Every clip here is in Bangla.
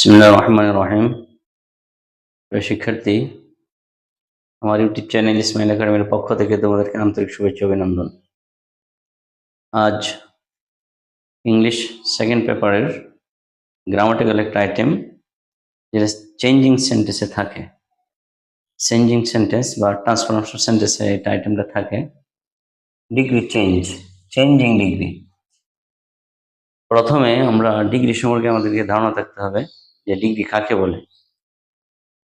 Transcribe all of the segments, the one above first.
বিসমুল্লাহ রহমান রহিম প্রিয় শিক্ষার্থী, আমার ইউটিউব চ্যানেল ইসমাইল একাডেমির পক্ষ থেকে তোমাদেরকে আন্তরিক শুভেচ্ছা অভিনন্দন। আজ ইংলিশ সেকেন্ড পেপারের গ্রামাটিক্যাল একটা আইটেম যেটা চেঞ্জিং সেন্টেন্সে থাকে। চেঞ্জিং সেন্টেন্স বা ট্রান্সফরমেশন সেন্টেন্সে এটা আইটেমটা থাকে। ডিগ্রি চেঞ্জ চেঞ্জিং ডিগ্রি প্রথমে আমরা ডিগ্রি সম্পর্কে আমাদেরকে ধারণা থাকতে হবে। যে ডিগ্রি কাকে বলে?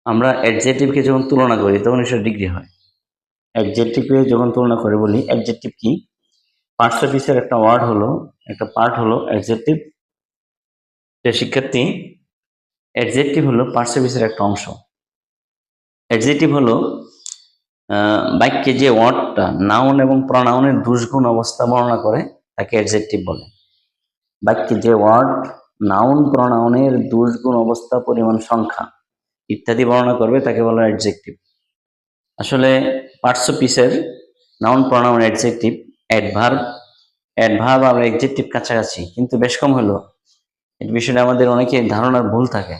আমরা অ্যাডজেক্টিভকে যখন তুলনা করি, তখন সেটা ডিগ্রি হয়। অ্যাডজেক্টিভকে যখন তুলনা করে বলি অ্যাডজেক্টিভ কি? পার্টস অফ পিসের একটা ওয়ার্ড হলো, একটা পার্ট হলো অ্যাডজেক্টিভ যে শিক্ষার্থী অ্যাডজেক্টিভ হলো পার্টস অফ পিসের একটা অংশ। অ্যাডজেক্টিভ হলো বাক্যে যে ওয়ার্ডটা নাউন এবং প্রনাউনের দুষ্গুণ অবস্থা বর্ণনা করে, তাকে অ্যাডজেক্টিভ বলে। বাক্যে যে ওয়ার্ড নাউন প্রনাউনের দুষ্গুণ অবস্থা, পরিমাণ, সংখ্যা ইত্যাদি বর্ণনা করবে, তাকে বলা অ্যাডজেক্টিভ আসলে পার্টস অফ পিসের noun pronoun adjective adverb adverb আর অ্যাডজেক্টিভ কাছাকাছি, কিন্তু বেশ কম হলো। এই বিষয়টা আমাদের অনেকে ধারণার ভুল থাকে।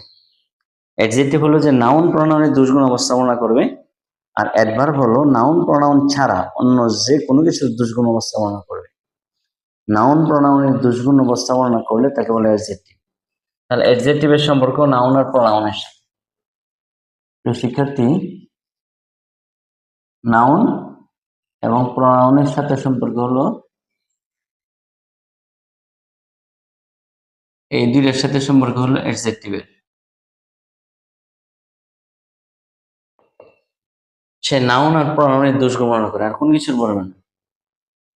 অ্যাডজেক্টিভ হলো যে নাউন প্রনাউনের দুষ্গুণ অবস্থা বর্ণনা করবে, আর অ্যাডভার্ব হলো নাউন প্রনাউন ছাড়া অন্য যে কোনো কিছুর দুষ্গুণ অবস্থা বর্ণনা করবে। নাউন প্রনাউনের দুষ্গুণ অবস্থা বর্ণনা করলে তাকে বলে অ্যাডজেক্টিভ তাহলে অ্যাডজেক্টিভের সম্পর্ক নাউন আর প্রনাউনের সাথে। শিক্ষার্থী নাউন এবং প্রনাউনের সাথে সম্পর্ক হলো এই দুইটার সাথে সম্পর্ক হলো অ্যাডজেক্টিভের সে নাউন আর প্রনাউনের দুষ্গুণ বর্ণনা করে, আর কোনো কিছুর বলবে না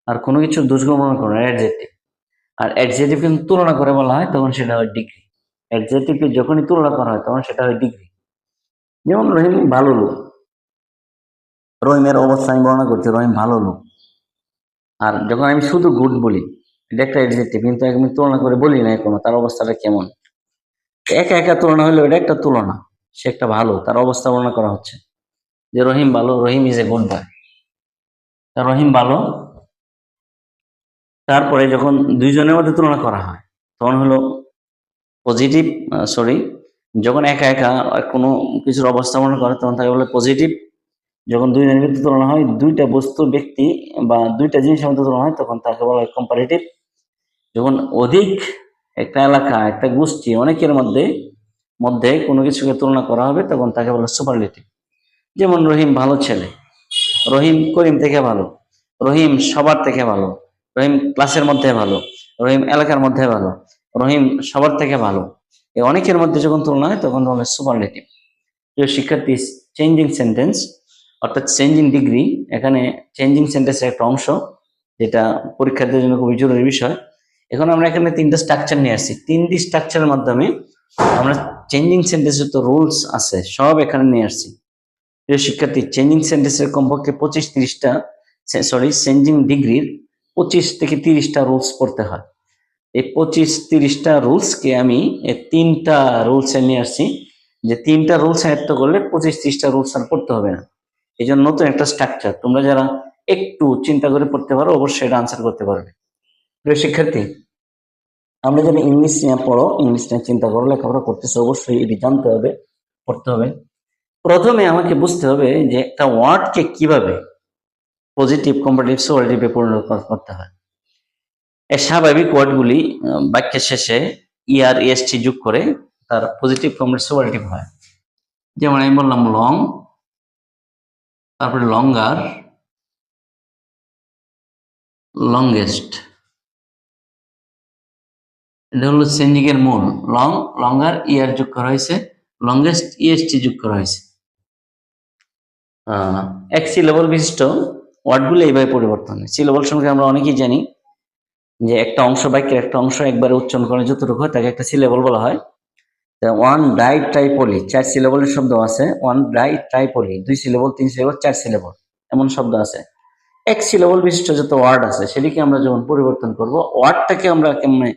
আর কোনো কিছুর দুষ্গুণ বর্ণনা করে অ্যাডজেক্টিভ আর অ্যাডজেক্টিভ কিন্তু তুলনা করে বলা হয়, তখন সেটা হয় ডিগ্রি অ্যাডজেক্টিভকে যখনই তুলনা করা হয়, তখন সেটা হয় ডিগ্রি যেমন রহিম ভালো লোক। রহিমের অবস্থা আমি বর্ণনা করছি, রহিম ভালো লোক। আর যখন আমি শুধু গুড বলি, এটা একটা অ্যাডজেক্টিভ কিন্তু আমি তুলনা করে বলি না কোনো তার অবস্থাটা কেমন? একা একা তুলনা হলে এটা একটা তুলনা। সে একটা ভালো, তার অবস্থা বর্ণনা করা হচ্ছে। যে রহিম ভালো, রহিম ইজ এ গুড বয় রহিম ভালো। তারপরে যখন দুইজনের মধ্যে তুলনা করা হয়, তখন হলো পজিটিভ সরি যখন একা একা কোনো কিছুর অবস্থা মনে করে, তখন তাকে বলে পজিটিভ যখন দুই জনের মধ্যে তুলনা হয়, দুইটা বস্তু, ব্যক্তি বা দুইটা জিনিসের মধ্যে তুলনা হয়, তখন তাকে বলা হয় কম্পারেটিভ যখন অধিক একটা এলাকা, একটা গোষ্ঠী অনেকের মধ্যে মধ্যে কোনো কিছুকে তুলনা করা হবে, তখন তাকে বলে সুপারলেটিভ যেমন রহিম ভালো ছেলে। রহিম করিম থেকে ভালো। রহিম সবার থেকে ভালো। রহিম ক্লাসের মধ্যে ভালো। রহিম এলাকার মধ্যে ভালো। রহিম সবার থেকে ভালো। অনেকের মধ্যে যখন তুলনা হয়, তখন বলে সুপারলেটিভ প্রিয় শিক্ষার্থী চেঞ্জিং সেন্টেন্স অর্থাৎ চেঞ্জিং ডিগ্রি এখানে চেঞ্জিং সেন্টেন্সের একটা অংশ, যেটা পরীক্ষার্থীর জন্য খুবই জরুরি বিষয়। এখন আমরা এখানে তিনটা স্ট্রাকচার নিয়ে আসছি। তিনটি স্ট্রাকচারের মাধ্যমে আমরা চেঞ্জিং সেন্টেন্স যত রুলস আছে, সব এখানে নিয়ে আসছি। প্রিয় শিক্ষার্থী চেঞ্জিং সেন্টেন্সের কমপক্ষে পঁচিশ তিরিশটা সরি চেঞ্জিং ডিগ্রির পঁচিশ থেকে তিরিশটা রুলস পড়তে হয়। এই পঁচিশ তিরিশটা রুলসকে আমি তিনটা রুলসে নিয়ে আসছি। যে তিনটা রুলস আয়ত্ত করলে পঁচিশ তিরিশটা রুলস আর পড়তে হবে না। এই জন্য নতুন একটা স্ট্রাকচার তোমরা যারা একটু চিন্তা করে পড়তে পারো, অবশ্যই এটা আনসার করতে পারবে। প্রিয় শিক্ষার্থী, আমরা যারা ইংলিশ নিয়ে পড়ো, ইংলিশ নিয়ে চিন্তা করো, লেখাপড়া করতেছো, অবশ্যই এটি জানতে হবে, পড়তে হবে। প্রথমে আমাকে বুঝতে হবে যে একটা ওয়ার্ডকে কীভাবে পজিটিভ কম্পারেটিভ সোয়ালিটিভে পরিণত করতে হয়। এই স্বাভাবিক ওয়ার্ডগুলি বাক্যের শেষে ইআর এসটি যোগ করে তার পজিটিভ কম্পারেটিভ সোয়ালিটিভ হয়। যেমন আমি বললাম লং তারপরে লঙ্গার লংগেস্ট এটা হলো চেঞ্জিং এর মূল। লং লঙ্গার ইয়ার যোগ করা হয়েছে লংগেস্ট ইএসটি যোগ করা হয়েছে। এক সিলেবল বিশিষ্ট ওয়ার্ডগুলো এইভাবে পরিবর্তন হয়। সিলেবল সম্পর্কে আমরা অনেকেই জানি যে একটা অংশ বাক্যের একটা অংশ একবারে উচ্চারণ করে যতটুকু হয়, তাকে একটা সিলেবল বলা হয়। ওয়ান ডাই ট্রাইপলি চার সিলেবলের শব্দ আছে। ওয়ান ডাই ট্রাইপলি দুই সিলেবল তিন সিলেবল চার সিলেবল এমন শব্দ আছে। এক সিলেবল বিশিষ্ট যত ওয়ার্ড আছে, সেটিকে আমরা যখন পরিবর্তন করব ওয়ার্ডটাকে আমরা কেমনে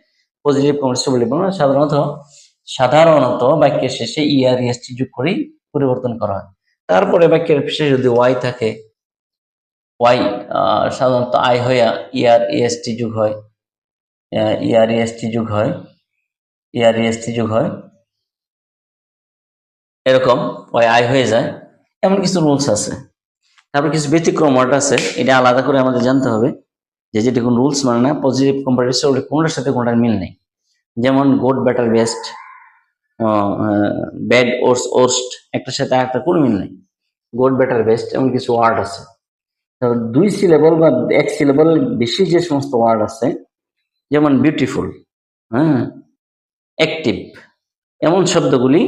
পজিটিভ কমার্সিয়াল বলব না সাধারণত সাধারণত বাক্যের শেষে ইআর ইএসটি যোগ করেই পরিবর্তন করা হয়। তারপরে বাক্যের শেষে যদি ওয়াই থাকে ওয়াই সাধারণত আই হইয়া ইয়ার ইএসটি যোগ হয়। ইয়ার ইএসটি যোগ হয় ইয়ার ইএসটি যোগ হয়, এরকম ওই আয় হয়ে যায়, এমন কিছু রুলস আছে। তারপর কিছু ব্যতিক্রম ওয়ার্ড আছে, এটা আলাদা করে আমাদের জানতে হবে যে যেটা কোন রুলস মানে না পজিটিভ কম্পারেটিভ কোনটার সাথে কোনটার মিল নেই। যেমন good better best bad worse worst একটার সাথে একটা কোনো মিল নেই। গুড বেটার বেস্ট এমন কিছু ওয়ার্ড আছে। দুই সিলেবল বা এক সিলেবল বেশি যে সমস্ত ওয়ার্ড আছে যেমন বিউটিফুল হ্যাঁ? অ্যাক্টিভ এমন শব্দগুলি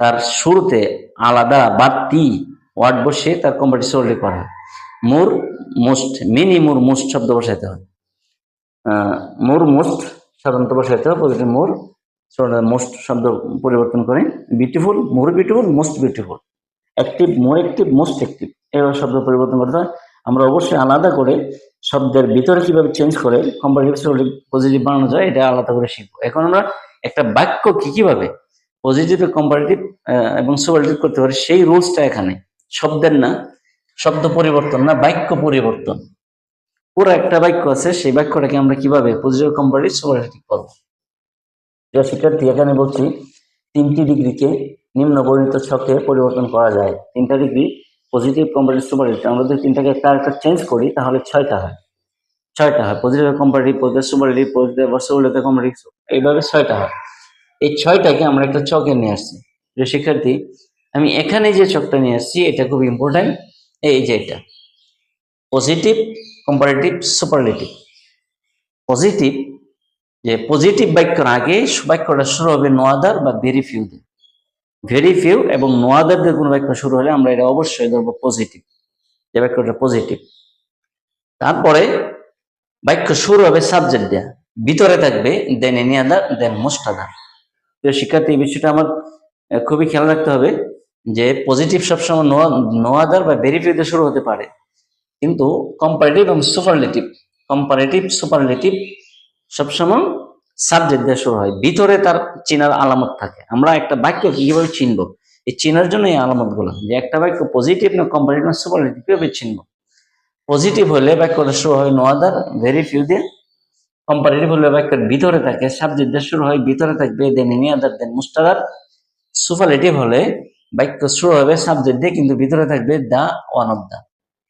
তার শুরুতে আলাদা বাড়তি ওয়ার্ড বসে তার কম্পারেটিভ উল্লেখ করা মোর, মোস্ট, মিনি মোর, মোস্ট শব্দ বসাইতে হয়। মোর, মোস্ট সাধারণত বসাইতে হয়, প্রতিটি মোর মোস্ট শব্দ পরিবর্তন করে। Beautiful more beautiful most beautiful active more active most active এভাবে শব্দ পরিবর্তন করতে হয়। আমরা অবশ্যই আলাদা করে শব্দের ভিতরে কীভাবে চেঞ্জ করে কম্পারেটিভ পজিটিভ বানানো যায়, এটা আলাদা করে শিখব। এখন আমরা একটা বাক্য কি কীভাবে পজিটিভ কম্পারেটিভ এবং সুপারেটিভ করতে পারি, সেই রুলসটা এখানে। শব্দের না, শব্দ পরিবর্তন না, বাক্য পরিবর্তন। পুরো একটা বাক্য আছে, সেই বাক্যটাকে আমরা কীভাবে পজিটিভ কম্পারেটিভ সুপারেটিভ করব? প্রিয় শিক্ষার্থী, এখানে বলছি, তিনটি ডিগ্রিকে নিম্ন বর্ণিত ছকে পরিবর্তন করা যায়। তিনটা ডিগ্রি পজিটিভ কম্পারেটিভ সুপারেটিভ আমরা যদি তিনটাকে একটা চেঞ্জ করি, তাহলে ছয়টা হয়। ছয়টা হয়। Positive comparative positive superlative positive superlative comparative এইভাবে ছয়টা হয়। এই ছয়টাকে আমরা একটা চকে নিয়ে আসছি। প্রিয় শিক্ষার্থী, আমি এখানে যে চকটা নিয়ে আসছি, এটা খুব ইম্পর্ট্যান্ট এই যে এটা। পজিটিভ কম্পারেটিভ সুপারলেটিভ পজিটিভ যে পজিটিভ বাক্যর আগে বাক্যটা শুরু হবে নোয়াদার বা ভেরি ফিউ দিয়ে ভেরি ফিউ এবং নোয়াদার দিয়ে কোনো বাক্য শুরু হলে আমরা এটা অবশ্যই ধরবো পজিটিভ যে বাক্যটা পজিটিভ তারপরে বাক্য শুরু হবে সাবজেক্ট দেয়া। ভিতরে থাকবে দেন এনি আদার দেন মোস্ট আদার প্রিয় শিক্ষার্থী, এই বিষয়টা আমার খুবই খেয়াল রাখতে হবে যে পজিটিভ সবসময় নো আদার বা ভেরি ফিউ দিয়ে শুরু হতে পারে। কিন্তু কম্পারেটিভ এবং সুপারলেটিভ কম্পারেটিভ সুপারলেটিভ সবসময় সাবজেক্ট দিয়ে শুরু হয়। ভিতরে তার চিনার আলামত থাকে। আমরা একটা বাক্য কীভাবে চিনবো? এই চিনার জন্য এই আলামতগুলো যে একটা বাক্য পজিটিভ না কম্পারেটিভ না সুপারলেটিভ কীভাবে চিনবো? পজিটিভ হলে বাক্যটা শুরু হয় নো আদার ভেরি ফিউ দিয়ে কম্পারেটিভ হলে বাক্যের ভিতরে থাকে সাবজেক্ট দিয়ে শুরু হয়, ভিতরে থাকবে দেন এনি আদার দেন মুস্টাদার সুপারলেটিভ হলে বাক্য শুরু হবে সাবজেক্ট দিয়ে, কিন্তু ভিতরে থাকবে দা ওয়ান অফ দা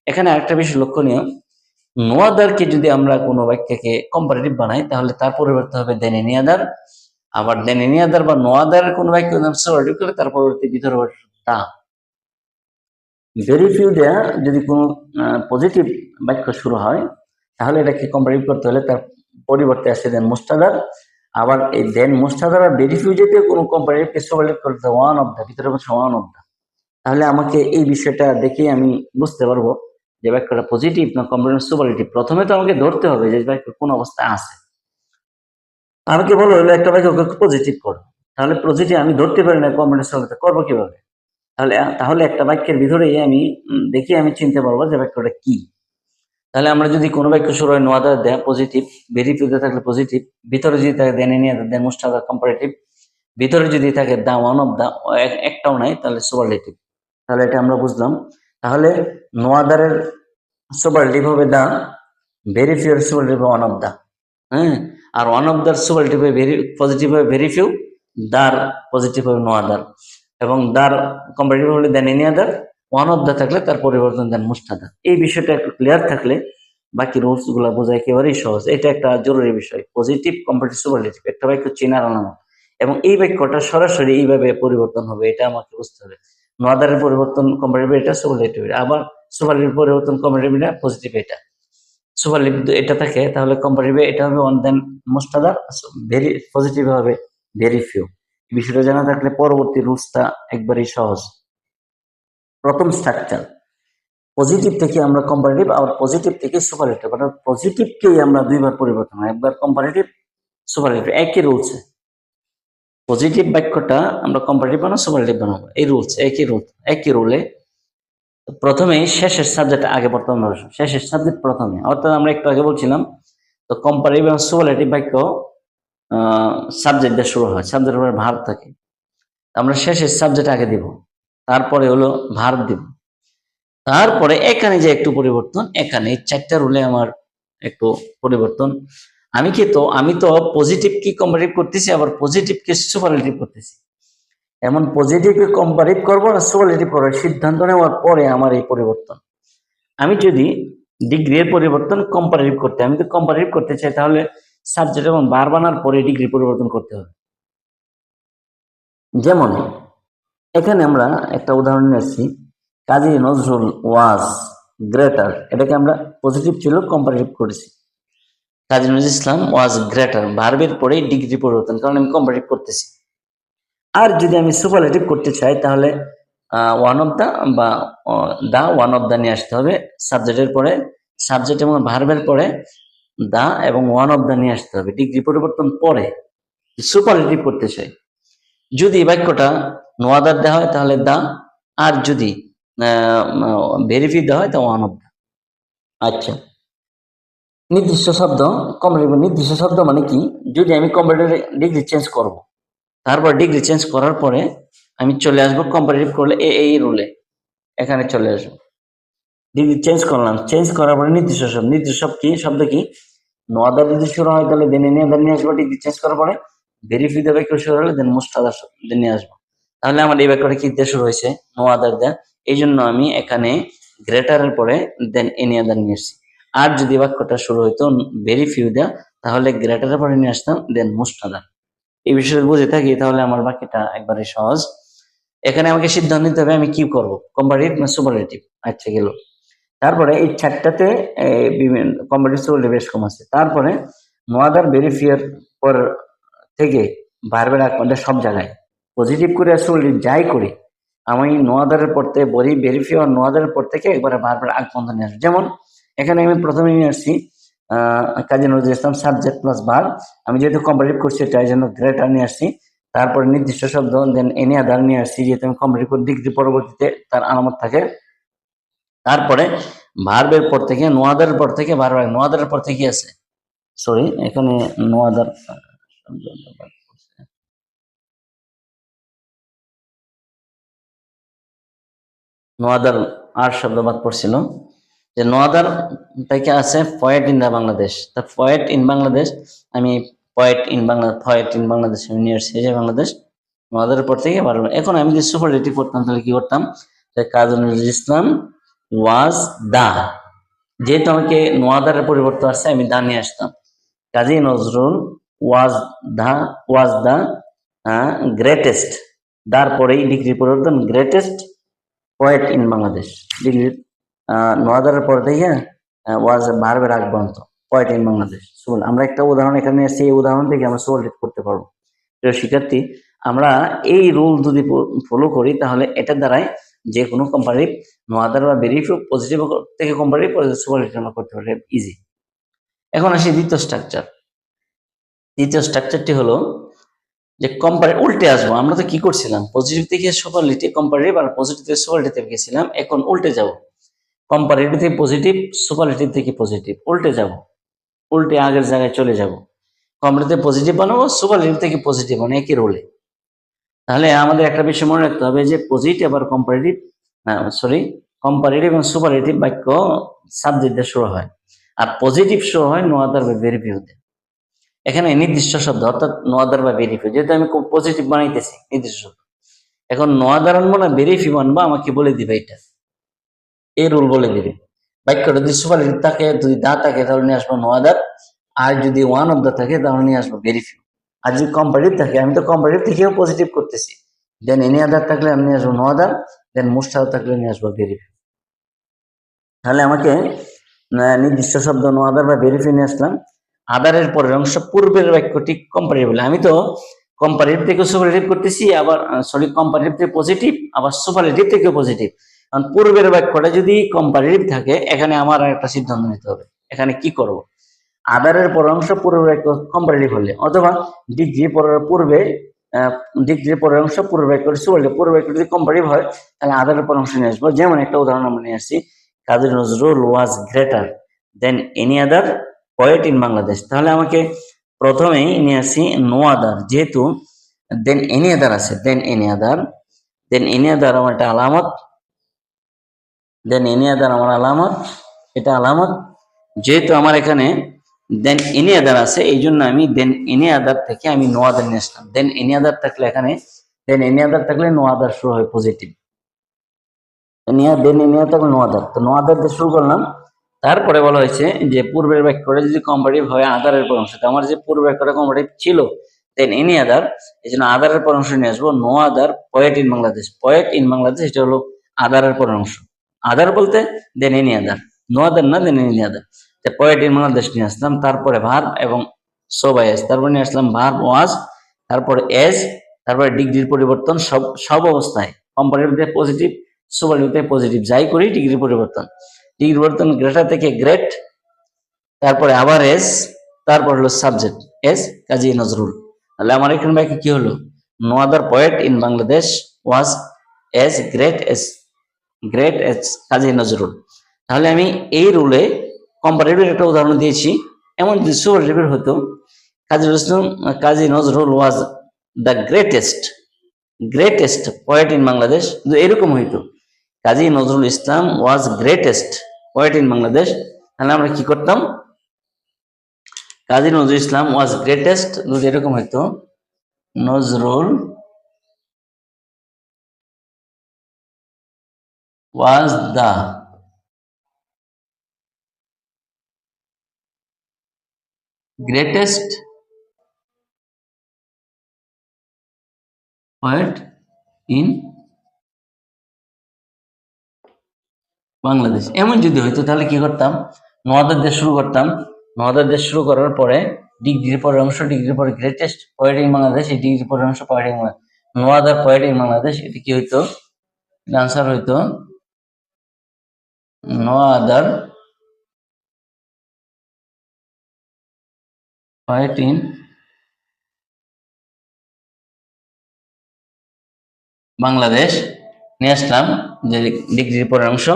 এখানে একটা বিষয় লক্ষণীয়। নোয়াদারকে যদি আমরা কোনো বাক্যকে কম্পারেটিভ বানাই, তাহলে তার পরিবর্তে হবে দেন এনি আদার আবার দেন এনি আদার বা নোয়াদার কোন বাক্য সুপারলেটিভ করে, তার পরবর্তী ভিতরে দা ভেরি ফিউ দেয়া যদি কোনো পজিটিভ বাক্য শুরু হয়, তাহলে এটাকে কম্পারেটিভ করতে হলে তার পরিবর্তে আসে দেন মুস্তাদার। আবার এই দেন মুস্তাদার আর ভেরি ফিউ যেতে কোনো কম্পারেটিভ সুপারলেটিভ করতে ওয়ান অফ দা ভিতরে ওয়ান অফ দা তাহলে আমাকে এই বিষয়টা দেখেই আমি বুঝতে পারব। যে বাক্যটা পজিটিভ না কম্পারেটিভ সুপারলেটিভ প্রথমে তো আমাকে ধরতে হবে যে বাক্য কোন অবস্থায় আছে। আমাকে বলো হলো একটা বাক্যকে পজিটিভ করো। তাহলে পজিটিভ আমি ধরতে পারি না সুপারলেটিভ করব কীভাবে? তাহলে তাহলে একটা বাক্যের ভিতরেই আমি দেখে আমি চিনতে পারব যে বাক্যটা কি। তাহলে আমরা যদি কোনো বাক্য শুরু হয় নোয়াদার দেয়া পজিটিভ ভেরি ফিউতে থাকলে পজিটিভ ভিতরে যদি থাকে দেন নিয়ে দেন মোস্ট কম্পারেটিভ ভিতরে যদি থাকে দা ওয়ান অফ দা একটাও নাই, তাহলে সুপারলেটিভ তাহলে এটা আমরা বুঝলাম। তাহলে নোয়াদারের সুপারলেটিভ হবে দা ভেরি ফিউ এর সুপারলেটিভ ওয়ান অফ দা হ্যাঁ? আর ওয়ান অফ দার সুপারলেটিভ হবে ভেরি পজিটিভ হবে ভেরি ফিউ দার পজিটিভ হবে নো আদার এবং দার কম্পারেটিভ হলে than any other one of the থাকলে তার পরিবর্তন দেন মুস্তাদা এই বিষয়টা একটু ক্লিয়ার থাকলে বাকি রুলসগুলা বোঝা একেবারেই সহজ। এটা একটা জরুরি বিষয়। পজিটিভ কম্পারেটিভ সুপারলেটিভ একটা বাক্য চেনার আলামত। এবং এই বাক্যটা সরাসরি এইভাবে পরিবর্তন হবে, এটা আমাকে বুঝতে হবে। নোয়াদারের পরিবর্তন কম্পারেটিভ এটা সুপারলেটিভ আবার সুপারলেটিভ পরিবর্তন কম্পারেটিভ এটা পজিটিভ এটা। সুপারলেটিভ এটা থাকে, তাহলে কম্পারেটিভ এটা হবে one than most other very positive হবে ভেরি ফিউ এই বিষয়টা জানা থাকলে পরবর্তী রুলসটা একবারেই সহজ। প্রথম স্ট্রাকচার পজিটিভ থেকে আমরা কম্পারেটিভ আবার পজিটিভ থেকে সুপারলেটিভ অর্থাৎ পজিটিভকেই আমরা দুইবার পরিবর্তন হয়, একবার কম্পারেটিভ সুপারলেটিভ একই রুলসে পজিটিভ বাক্যটা আমরা কম্পারেটিভ বানাবো সুপারলেটিভ বানাবো। এই রুলস একই রুল একই রুলে প্রথমেই শেষের সাবজেক্ট আগে প্রথমে বসবো। শেষের সাবজেক্ট প্রথমে। অর্থাৎ আমরা একটু আগে বলছিলাম, তো কম্পারেটিভ এবং সুপারলেটিভ বাক্য সাবজেক্ট দিয়ে শুরু হয়। সাবজেক্টের উপরে ভার থাকে। আমরা শেষের সাবজেক্ট আগে দিব। তারপরে হলো ভার দিব। তারপরে এখানে যে একটু পরিবর্তন, এখানে চারটা রুলে আমার একটু পরিবর্তন। আমি কি তো, আমি তো পজিটিভ কি কম্পারেটিভ করতেছি, আবার পজিটিভ কে সুপারলেটিভ করতেছি? এমন পজিটিভকে কম্পারেটিভ করব না সুপারলেটিভ করব সিদ্ধান্ত নেওয়ার পরে আমার এই পরিবর্তন। আমি যদি ডিগ্রির পরিবর্তন কম্পারেটিভ করতে, আমি তো করতে চাই, তাহলে সাবজেক্ট এবং বার বানার পরে ডিগ্রি পরিবর্তন করতে হবে। যেমন, এখানে আমরা একটা উদাহরণ নিয়েছি কাজী নজরুল ওয়াজ গ্রেটার, এটাকে আমরা পজিটিভ ছিল কম্পারেটিভ করেছি। কাজী নজরুল ইসলাম ওয়াজ গ্রেটার, ভার্বের পরেই ডিগ্রি পরিবর্তন, কারণ আমি কম্পারেটিভ করতেছি। আর যদি আমি সুপারলেটিভ করতে চাই, তাহলে ওয়ান অফ দা বা দা ওয়ান অফ দা নিয়ে আসতে হবে। সাবজেক্টের পরে সাবজেক্ট এবং ভার্বের পরে দা এবং ওয়ান অফ দা নিয়ে আসতে হবে। ডিগ্রি পরিবর্তন পরে সুপারলেটিভ করতে চাই। যদি বাক্যটা নোয়াদার দেওয়া হয়, তাহলে দা আর যদি ভেরিফি দেওয়া হয়, তা ওয়ান অফ দা আচ্ছা। নির্দিষ্ট শব্দ কম্পিউটার নির্দিষ্ট শব্দ মানে কি? যদি আমি কম্পিউটারে ডিগ্রি চেঞ্জ করব তারপর ডিগ্রি চেঞ্জ করার পরে আমি চলে আসব কম্পারেটিভ করলে এ এই রুলে এখানে চলে আসব। ডিগ্রি চেঞ্জ করলাম। চেঞ্জ করার পরে নির্দিষ্ট শব্দ নির্দিষ্ট শব্দ কি? শব্দ কি? নোয়াদার যদি শুরু হয় তাহলে দেন এনে আদার নিয়ে আসব ডিগ্রি চেঞ্জ করার পরে। ভেরিফি দেবে কেউ শুরু হলে দেন মোস্ট আদার নিয়ে আসব। তাহলে আমার এই ব্যাপারটা কি দিয়ে শুরু হয়েছে? নো আদার দেন এই জন্য আমি এখানে গ্রেটারের পরে দেন এনি আদার নিয়ে এসেছি আর যদি বাক্যটা শুরু হইতো ভেরি ফিউ দেয়া, তাহলে গ্রেটারের পরে নিয়ে আসতাম দেন মোস্ট আদার এই বিষয়ে বুঝে থাকি, তাহলে আমার বাকিটা একবারে সহজ। এখানে আমাকে সিদ্ধান্ত নিতে হবে আমি কি করব? কম্পারেটিভ না সুপারলেটিভ আচ্ছা গেল। তারপরে এই চারটাতে বিভিন্ন কম্পারেটিভ সুপারলেটিভ বেশ কম আছে। তারপরে নোয়াদার ভেরিফিয়ার পর থেকে ভার্বের আকাউন্টে সব জায়গায় পজিটিভ করে আসলে যাই করি, আমি নোয়াদারের থেকে বলি ভেরিফিয়ার নোয়াদারের পর থেকে একবারে ভার্বের পর্যন্ত নিয়ে আসব। যেমন, এখানে আমি প্রথমে নিয়ে আসছি Kazi Nazrul Islam subject plus verb আমি যেহেতু কম্পারেটিভ করছি তাই জন্য গ্রেটার নিয়ে আসছি। তারপরে নির্দিষ্ট শব্দ দেন এনি আদার নিয়ে আসছি, যেহেতু আমি কম্পারেটিভ করে ডিগ্রি পরবর্তীতে তার আলামত থাকে। তারপরে ভার্বের পর থেকে নোয়াদারের পর থেকে ভার্ব নোয়াদারের পর থেকে আছে। সরি এখানে নোয়াদার নোয়াদার আর শব্দ বাদ পড়ছিল। যে নোয়াদার থেকে আছে পয়েট ইন দা বাংলাদেশ তা পয়েট ইন বাংলাদেশ আমি poet in Bangla poet in Bangladesh আমি যে বাংলাদেশ নোয়াদারের পর থেকে বারো এখন আমি যদি সুপারলেটিভ করতাম, তাহলে কি করতাম? যে কাজী নজরুল ইসলাম ওয়াজ দা যেহেতু আমাকে নোয়াদারের পরিবর্তন আসছে, আমি দা নিয়ে আসতাম। Kazi Nazrul was the was the greatest তারপরেই ডিগ্রি পরিবর্তন greatest poet in Bangladesh degree নোয়াদারের পর থেকে ওয়াজ ভার্বের আগ পর্যন্ত পোয়েট ইন বাংলাদেশ। সুবল আমরা একটা উদাহরণ এখানে এসে এই উদাহরণ থেকে আমরা সোল্ভ করতে পারব। প্রিয় শিক্ষার্থী আমরা এই রুল যদি ফলো করি তাহলে এটার দ্বারাই যে কোনো কোম্পানির নোয়াদার বা ভেরি পজিটিভ থেকে কোম্পানি সুপারলেটিভ আমরা করতে পারি। ইজি এখন আসি দ্বিতীয় স্ট্রাকচার দ্বিতীয় স্ট্রাকচারটি হলো যে কোম্পানি উল্টে আসব। আমরা তো কি করছিলাম? পজিটিভ থেকে সুপারলেটিভ কম্পারেটিভ আর পজিটিভ থেকে সুপারলেটিভ গেছিলাম। এখন উল্টে যাব। কম্পারেটিভ থেকে পজিটিভ সুপারলেটিভ থেকে পজিটিভ উল্টে যাব। উল্টে আগের জায়গায় চলে যাব। কম্পারেটিভ পজিটিভ বানাবো সুপারলেটিভ থেকে পজিটিভ মানে একই রোলে তাহলে আমাদের একটা বিষয় মনে রাখতে হবে যে পজিটিভ আর কম্পারেটিভ সরি কম্পারেটিভ এবং সুপারলেটিভ বাক্য সাবজেক্ট শুরু হয়। আর পজিটিভ শুরু হয় নো আদার বা ভেরিফিউতে এখানে নির্দিষ্ট শব্দ, অর্থাৎ নোয়াদার বা ভেরিফি যেহেতু আমি পজিটিভ বানাইতেছি, নির্দিষ্ট শব্দ। এখন নোয়াদার আনব না ভেরিফি বানবো আমাকে বলে দিবে এটা। এই রুল বলে দিবে। বাক্যটা যদি সুপারলেটিভ থাকে, যদি দা থাকে, তাহলে নিয়ে আসব নোয়াদার আর যদি ওয়ান অফ দা থাকে, তাহলে নিয়ে আসব ভেরিফি আর যদি কম্পারেটিভ থাকে, আমি তো কম্পারেটিভ থেকেও পজিটিভ করতেছি। দেন এনি আদার থাকলে আমি নিয়ে আসব নোয়াদার দেন মুস্তাদ থাকলে নিয়ে আসব ভেরিফি তাহলে আমাকে নির্দিষ্ট শব্দ নোয়াদার বা ভেরিফি নিয়ে আসলাম। আদারের পরের অংশ পূর্বের বাক্যটি কম্পারেটিভ আমি তো কম্পারেটিভ থেকে সুপারলেটিভ করতেছি, আবার সরি কম্পারেটিভ থেকে পজিটিভ আবার সুপারলেটিভ থেকে পজিটিভ কারণ পূর্বের বাক্যটা যদি কম্পারেটিভ থাকে, এখানে আমার একটা সিদ্ধান্ত নিতে হবে। এখানে কি করব? আদারের পরের অংশ পূর্বের বাক্য কম্পারেটিভ হলে, অথবা ডিগ্রি পরের পূর্বে ডিগ্রি পরের অংশ পূর্ব বাক্য সুপারলেটিভ পূর্ব বাক্য যদি কম্পারেটিভ হয়, তাহলে আদারের পর অংশ নিয়ে আসব। যেমন একটা উদাহরণ আমরা নিয়ে আসছি, Kazi Nazrul was greater, than any other poet in Bangladesh. তাহলে আমাকে প্রথমেই নিয়ে আসি নো আদার, যেহেতু দেন এনি আদার আছে, দেন এনি আদার, দেন এনি আদার আমার একটা আলামত। দেন এনি আদার আমার আলামত? এটা আলামত। যেহেতু আমার এখানে দেন এনি আদার আছে এই জন্য আমি দেন এনি আদার থেকে আমি নো আদার নিয়ে আসলাম। দেন এনি আদার থাকলে এখানে দেন এনি আদার থাকলে নো আদার শুরু হয় পজিটিভ দেন নিয়া থাকলে নো আদার তো নো আদার দিয়ে শুরু করলাম। তারপরে বলা হয়েছে যে পূর্বের বাক্যটা যদি কম্পারেটিভ হয় আদারের পর আমার যে পূর্বের বাক্যটা কম্পারেটিভ ছিল দেন এনি আদার এই জন্য আদারের পর অংশ নিয়ে আসব। No other poet in Bangladesh poet in Bangladesh এটা হলো আদারের পর অংশ আদার বলতে দেন এনি আদার নো আদার না than any other in Bangladesh নিয়ে আসলাম, তারপরে ভার এবং সবাই এস তারপরে নিয়ে আসলাম ভার, ওয়াজ, তারপরে এস, তারপরে ডিগ্রির পরিবর্তন, সব সব অবস্থায় কম্পারেটিভ পজিটিভ সুপারলিটিভ পজিটিভ যাই করি ডিগ্রির পরিবর্তন। ডিগ্রি পরিবর্তন গ্রেটার থেকে গ্রেট, তারপরে আবার এস, তারপর হলো সাবজেক্ট, এস, কাজী নজরুল। তাহলে আমার এখানে ব্যাকে কি হলো? No other poet in Bangladesh was as great as great as Kazi Nazrul. তাহলে আমি এই রুলে কম্পারেটিভ একটা উদাহরণ দিয়েছি। এমন যদি সুপারলিটিভ হতো, Kazi Nazrul Kazi Nazrul was the greatest greatest poet in Bangladesh. যদি এরকম হইতো, Kazi Nazrul Islam was greatest poet in Bangladesh, তাহলে আমরা কি করতাম? কাজী নজরুল ইসলাম ওয়াজ গ্রেটেস্ট যদি এরকম হইতো, Nazrul was the greatest poet in Bangladesh এমন যদি হইতো, তাহলে কি করতাম? নোয়াদার দিয়ে শুরু করতাম। নোয়াদার দিয়ে শুরু করার পরে ডিগ্রির পরের অংশ, ডিগ্রির পরে গ্রেটেস্ট পোয়েট ইন বাংলাদেশ এই ডিগ্রির পরের অংশ poet in no other poet in Bangladesh এটা কি হইতো? আনসার হইতো। No other poet in Bangladesh নিয়ে আসলাম যে ডিগ্রির পরের অংশ।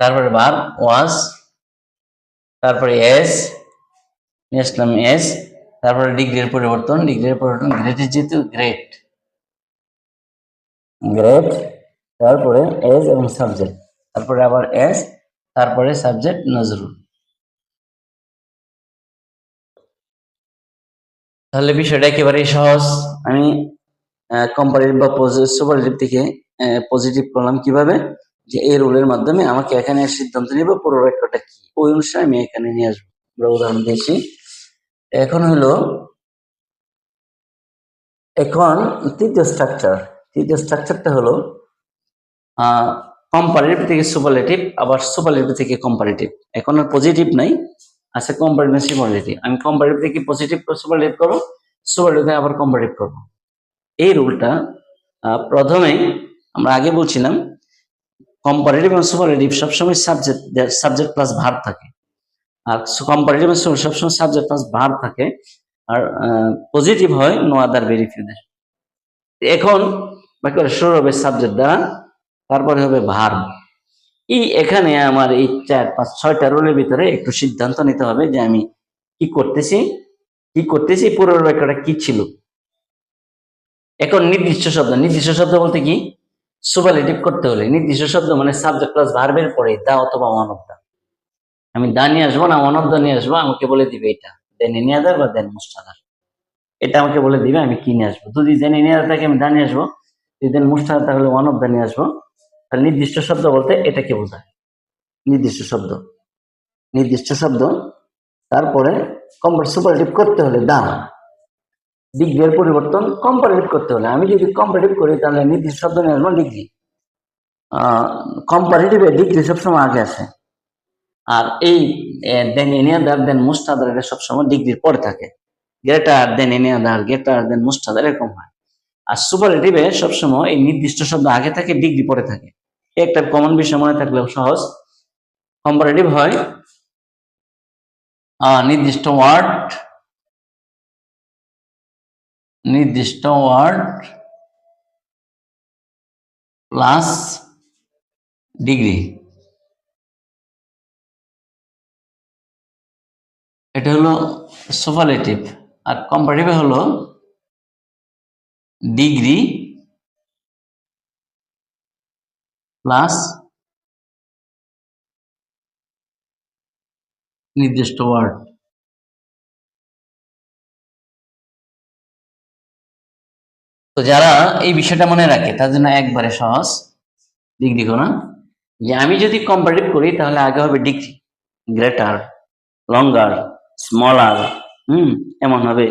তারপরে বার, ওয়াজ, তারপরে এস, নিয়ে আসলাম এস, তারপরে ডিগ্রির পরিবর্তন ডিগ্রির পরিবর্তন গ্রেট যেহেতু গ্রেট গ্রেট তারপরে এস এবং সাবজেক্ট তারপরে আবার এস তারপরে সাবজেক্ট নজরুল। তাহলে বিষয়টা একেবারেই সহজ। আমি কম্পারেটিভ বা সুপারলেটিভ থেকে পজিটিভ করলাম কীভাবে? যে এই রুলের মাধ্যমে আমাকে এখানে সিদ্ধান্ত নিব পুরো কি। ওই অনুসারে আমি এখানে নিয়ে আসব। আমরা উদাহরণ দিয়েছি। এখন হলো, এখন তৃতীয় স্ট্রাকচার তৃতীয় স্ট্রাকচারটা হলো কম্পারেটিভ থেকে সুপারলেটিভ আবার সুপারলেটিভ থেকে কম্পারেটিভ এখন আর পজিটিভ নাই, আছে কম্পারেটিভ সুপারলেটিভ আমি কম্পারেটিভ থেকে পজিটিভ সুপারলেটিভ করব সুপারলেটিভ থেকে আবার কম্পারেটিভ করব। এই রুলটা প্রথমে আমরা আগে বলছিলাম কম্পারেটিভ এবং সুপারেটিভ সবসময় সাবজেক্ট সাবজেক্ট প্লাস ভার থাকে। আর কম্পারেটিভ সবসময় সাবজেক্ট প্লাস ভার থাকে। আর পজিটিভ হয় নো আদার ভেরিফিউদের এখন বাকি শুরু সাবজেক্ট দ্বারা। তারপরে হবে ভার। এই এখানে আমার এই চার পাঁচ ছয়টা রোলের ভিতরে একটু সিদ্ধান্ত নিতে হবে যে আমি কি করতেছি কি করতেছি, পুরো বাক্যটা কি ছিল? এখন নির্দিষ্ট শব্দ নির্দিষ্ট শব্দ বলতে কি? সুপারলেটিভ করতে হলে নির্দিষ্ট শব্দ মানে সাবজেক্ট প্লাস ভার্বের পরে দা অথবা ওয়ান অফ দা। আমি দা নিয়ে আসব না ওয়ান অফ দা নিয়ে আসব, আমাকে বলে দিবে এটা দেন এনি আদার বা দেন মুস্তাদার এটা আমাকে বলে দিবে, আমি কি নিয়ে আসব? যদি দেন এনি আদার থাকে আমি দা নিয়ে আসব, যদি দেন মুস্তাদার তাহলে ওয়ান অফ দা নিয়ে আসব। তাহলে নির্দিষ্ট শব্দ বলতে এটাকে বোঝায়? নির্দিষ্ট শব্দ। নির্দিষ্ট শব্দ, তারপরে কম্পার সুপারলেটিভ করতে হলে দা ডিগ্রির পরিবর্তন কম্পারেটিভ করতে হলে। আমি যদি কম্পারেটিভ করি, তাহলে নির্দিষ্ট শব্দ নিয়ে আসব ডিগ্রি। কম্পারেটিভে ডিগ্রি সবসময় আগে আসে। আর এই দেন এনিয়াদার দেন মুস্তাদার এটা সবসময় ডিগ্রির পরে থাকে। গ্রেটার দেন এনিয়াদার গ্রেটার দেন মুস্তাদার এরকম হয়। আর সুপারলেটিভে সবসময় এই নির্দিষ্ট শব্দ আগে থাকে, ডিগ্রি পরে থাকে। একটা কমন বিষয় মনে থাকলেও সহজ। কম্পারেটিভ হয় নির্দিষ্ট ওয়ার্ড নির্দিষ্ট ওয়ার্ড প্লাস ডিগ্রি এটা হলো সুপারলেটিভ আর কম্পারেটিভ হলো ডিগ্রি প্লাস নির্দিষ্ট ওয়ার্ড। তো যারা এই বিষয়টা মনে রাখে তার জন্য একবারে সহজ দিক দেখো না। যে আমি যদি কম্পারেটিভ করি, তাহলে আগে হবে degree greater longer smaller hmm, এমন হবে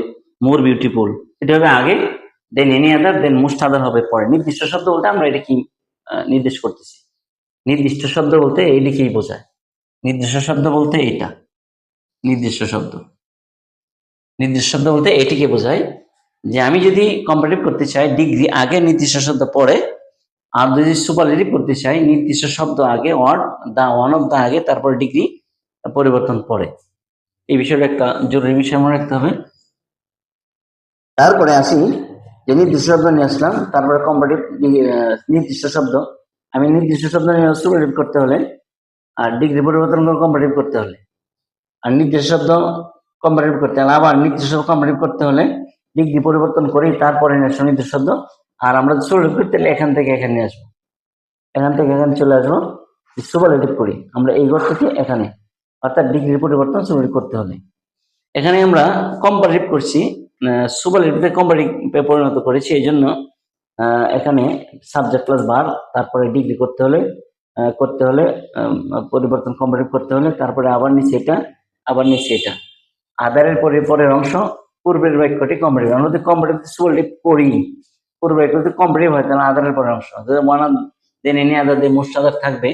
মোর বিউটিফুল এটা হবে আগে দেন এনি আদার দেন মোস্ট আদার হবে পরে। নির্দিষ্ট শব্দ বলতে আমরা এটা কি নির্দেশ করতেছি। নির্দিষ্ট শব্দ বলতে এইটাকেই বোঝায়। নির্দিষ্ট শব্দ বলতে এইটা। নির্দিষ্ট শব্দ। নির্দিষ্ট শব্দ বলতে এটিকে বোঝায় যে আমি যদি কম্পারেটিভ করতে চাই ডিগ্রি আগে নির্দিষ্ট শব্দ পরে আর যদি সুপারলেটিভ করতে চাই, নির্দিষ্ট শব্দ আগে word the one of the আগে, তারপর ডিগ্রি পরিবর্তন পরে এই বিষয়টা একটা জরুরি বিষয় মনে রাখতে হবে। তারপরে আসি যে নির্দিষ্ট শব্দ নিয়ে আসলাম, তারপরে কম্পারেটিভ নির্দিষ্ট শব্দ। আমি নির্দিষ্ট শব্দ নিয়ে সুপারলেটিভ করতে হলে, আর ডিগ্রি পরিবর্তন করে কম্পারেটিভ করতে হলে। আর নির্দিষ্ট শব্দ কম্পারেটিভ করতে হলে, আবার নির্দিষ্ট শব্দ কম্পারেটিভ করতে হলে ডিগ্রি পরিবর্তন করেই তারপরে নিয়ে আসব নির্দিষ্ট শব্দ। আর আমরা সুপারলেটিভ করতে হলে এখান থেকে এখানে নিয়ে আসব। এখান থেকে এখানে চলে আসব সুপারলেটিভ করি। আমরা এই ঘর থেকে এখানে, অর্থাৎ ডিগ্রি পরিবর্তন সুপারলেটিভ করতে হলে। এখানে আমরা কম্পারেটিভ করছি সুপারলেটিভে কম্পারেটিভে পরিণত করেছি, এই জন্য এখানে সাবজেক্ট প্লাস বার তারপরে ডিগ্রি করতে হলে করতে হলে পরিবর্তন কম্পারেটিভ করতে হলে, তারপরে আবার নিচে এটা, আবার নিচে এটা। আদারের পরে, পরের অংশ, পূর্বের বাক্যটি কম্পারেটিভ আমরা যদি কম্পারেটিভ সুপারলেটিভ করি, পূর্বের বাক্য যদি কম্পারেটিভ হয়, তাহলে আদারের পরের অংশ। যদি ওয়ান দেন এনি আদার দিয়ে মোস্ট আদার থাকবে,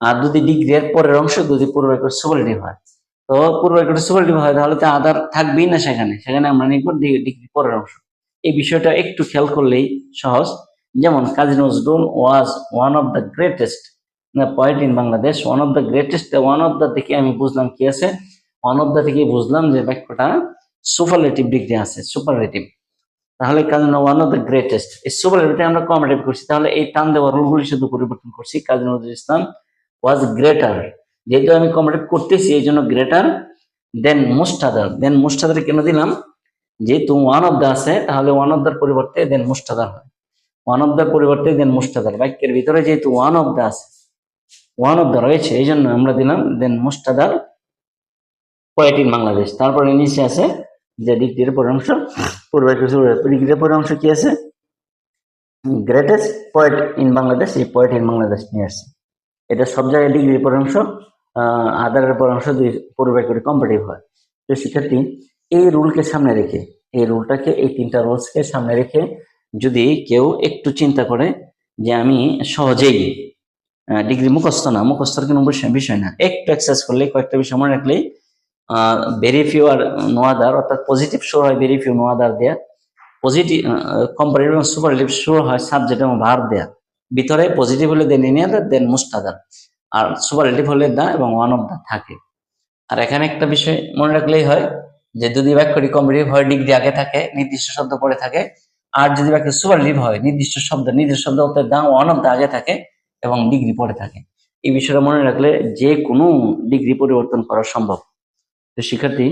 আর যদি ডিগ্রি এর পরের অংশ, যদি পূর্ব বাক্য সুপারলেটিভ হয়। তো পূর্ব বাক্যটি সুপারলেটিভ হয়, তাহলে তো আদার থাকবেই না সেখানে। সেখানে আমরা নিব ডিগ্রি পরের অংশ। এই বিষয়টা একটু খেয়াল করলেই সহজ। যেমন Kazi Nazrul was one of the greatest point in Bangladesh one of the greatest one of the থেকে আমি বুঝলাম কি আছে? ওয়ান অফ দ্য থেকে বুঝলাম যে বাক্যটা সুপারলেটিভ ডিগ্রি আছে সুপারলেটিভ তাহলে Kazi one of the greatest এই সুপারলেটিভ আমরা কমেন্টেড করছি। তাহলে এই টান দেওয়ার রুলগুলি শুধু পরিবর্তন করছি। কাজী নজরুল ইসলাম ওয়াজ গ্রেটার যেহেতু আমি কমেন্টেড করতেছি এই জন্য greater than most other than most other কেন দিলাম? যেহেতু ওয়ান অফ দ্য আছে তাহলে ওয়ান অফ দ্যার পরিবর্তে দেন মোস্ট আদার হয়। ওয়ান অফ দ্যার পরিবর্তে দেন মোস্ট আদার বাক্যের ভিতরে যেহেতু ওয়ান অফ দ্য আছে ওয়ান অফ দ্য রয়েছে এই জন্য আমরা দিলাম then most other poet in Bangladesh তারপরে নিচে আছে যে ডিগ্রির পরের অংশ পূর্বে ডিগ্রির অংশ কি আছে? গ্রেটেস্ট পোয়েট ইন বাংলাদেশ এই পোয়েট ইন বাংলাদেশ নিয়ে আসছে। এটা সব জায়গায় ডিগ্রির আহ, আদারের পরামর্শ অংশ দুই পূর্বে করে কম্পিটিভ হয়। তো শিক্ষার্থী এই রুলকে সামনে রেখে, এই রুলটাকে এই তিনটা রুলসকে সামনে রেখে যদি কেউ একটু চিন্তা করে যে আমি সহজেই ডিগ্রি মুখস্থ না, মুখস্থর কোনো বিষয় না, একটু এক্সারসাইজ করলে, কয়েকটা বিষয় মনে রাখলেই ভেরি ফিউ আর নো আদার অর্থাৎ পজিটিভ শো হয় ভেরি ফিউ দেয়া। পজিটিভ কম্পারেটিভ এবং সুপারলেটিভ শো হয় সাবজেক্ট এবং ভার দেয়া। ভিতরে পজিটিভ হলে দেন আদার দেন মোস্ট আদার আর সুপারলেটিভ হলে দা এবং ওয়ান অফ দা থাকে। আর এখানে একটা বিষয় মনে রাখলেই হয় যে যদি বাক্যটি কম্পারেটিভ হয়, ডিগ্রি আগে থাকে, নির্দিষ্ট শব্দ পরে থাকে, আর যদি বাক্য সুপারলেটিভ হয়, নির্দিষ্ট শব্দ নির্দিষ্ট শব্দ অর্থাৎ দা ওয়ান অফ দা আগে থাকে এবং ডিগ্রি পরে থাকে। এই বিষয়টা মনে রাখলে যে কোনো ডিগ্রি পরিবর্তন করা সম্ভব। তো শিক্ষার্থী,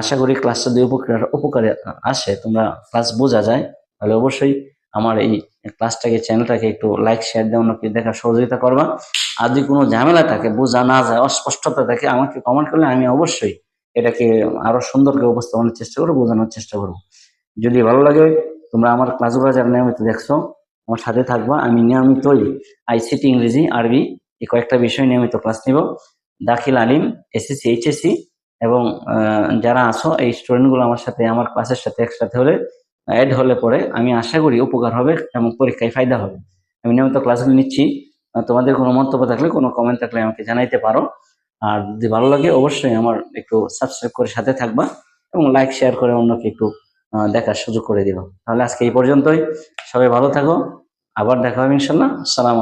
আশা করি ক্লাসটা দুই উপকার, উপকারে আসে, তোমরা ক্লাস বোঝা যায়, তাহলে অবশ্যই আমার এই ক্লাসটাকে, চ্যানেলটাকে একটু লাইক শেয়ার দিয়ে অন্যকে দেখার সহযোগিতা করবা। আর যদি কোনো ঝামেলা থাকে, বোঝা না যায়, অস্পষ্টতা থাকে, আমাকে কমেন্ট করলে আমি অবশ্যই এটাকে আরও সুন্দর করে উপস্থাপনের চেষ্টা করব, বোঝানোর চেষ্টা করব। যদি ভালো লাগে, তোমরা আমার ক্লাসগুলো যারা নিয়মিত দেখছ, আমার সাথে থাকবা। আমি নিয়মিতই আইসিটি ইংরেজি, আরবি এই কয়েকটা বিষয় নিয়মিত ক্লাস নিব। দাখিল আলিম, এসএসসি, এইচএসসি এবং যারা আছো, এই স্টুডেন্টগুলো আমার সাথে, আমার ক্লাসের সাথে একসাথে হলে অ্যাড হলে পরে আমি আশা করি উপকার হবে এবং পরীক্ষায় ফায়দা হবে। আমি নিয়মিত ক্লাসগুলো নিচ্ছি। তোমাদের কোনো মন্তব্য থাকলে, কোনো কমেন্ট থাকলে আমাকে জানাইতে পারো। আর যদি ভালো লাগে, অবশ্যই আমার একটু সাবস্ক্রাইব করে সাথে থাকবা এবং লাইক শেয়ার করে অন্যকে একটু দেখার সুযোগ করে দিবা। তাহলে আজকে এই পর্যন্তই। সবাই ভালো থাকো। আবার দেখা হবে ইনশাল্লাহ। সালাম